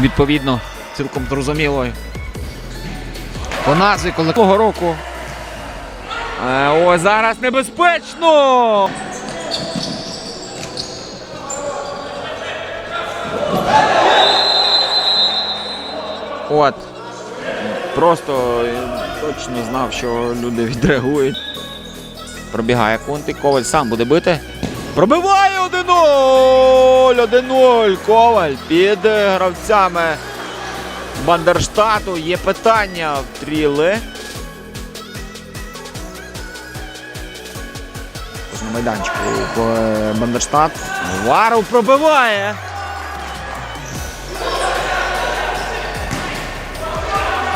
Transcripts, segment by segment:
відповідно, цілком зрозуміло. По назві коли того року. Е, Ось зараз небезпечно! От. Просто е, точно знав, що люди відреагують. Пробігає Конти, Коваль сам буде бити. Пробиває 1-0! 1-0. Коваль під гравцями Бандерштату. Є питання в тріли. На майданчику Бандерштат. Вару пробиває.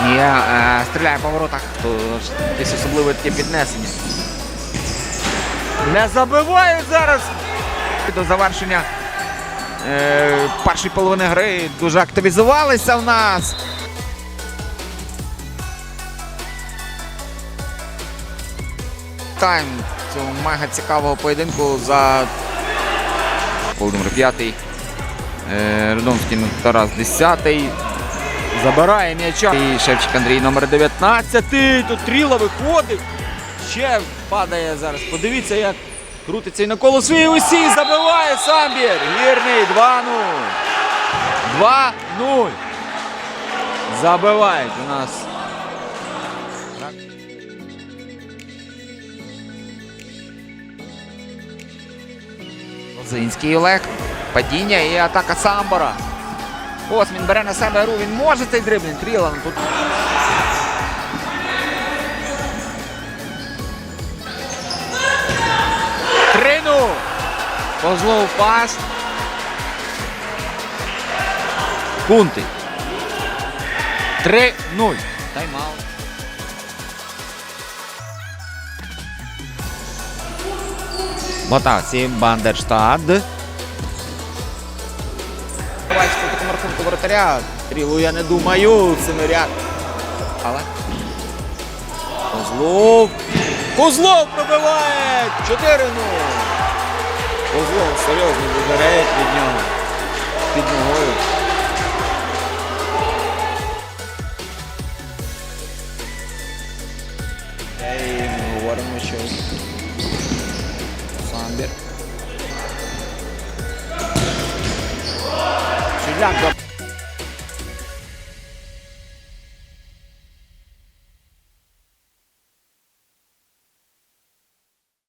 Ні, е, стріляє по воротах. Ж якесь особливе таке піднесення. Не забивають зараз. До завершення е, першої половини гри дуже активізувалися в нас. Тайм цього мега цікавого поєдинку за Володимир П'ятий. Е, Радомський Тарас 10-й. Забирає м'яча. І Шевчик Андрій номер 19. Тут Тріла виходить. Ще падає зараз. Подивіться, як крутиться і на коло своїй усі. Забиває Самбір. Гірний 2-0. 2-0. Забивають у нас. Лозинський Олег. Падіння і атака Самбора. Ось він бере на себе гру, він може цей дриблінг. Тріла ну, тут. Козлов пас. Кунти. 3-0. Тайм-аут. Мотавці Бандерштад. Бачите, такому рахунку воротаря. Трілу я не думаю, семиряд. Але. Козлов. Козлов пробиває! 4-0. Козлов серйозно вибирає від нього. Під ногою. І ми говоримо, що Самбір. Шевляк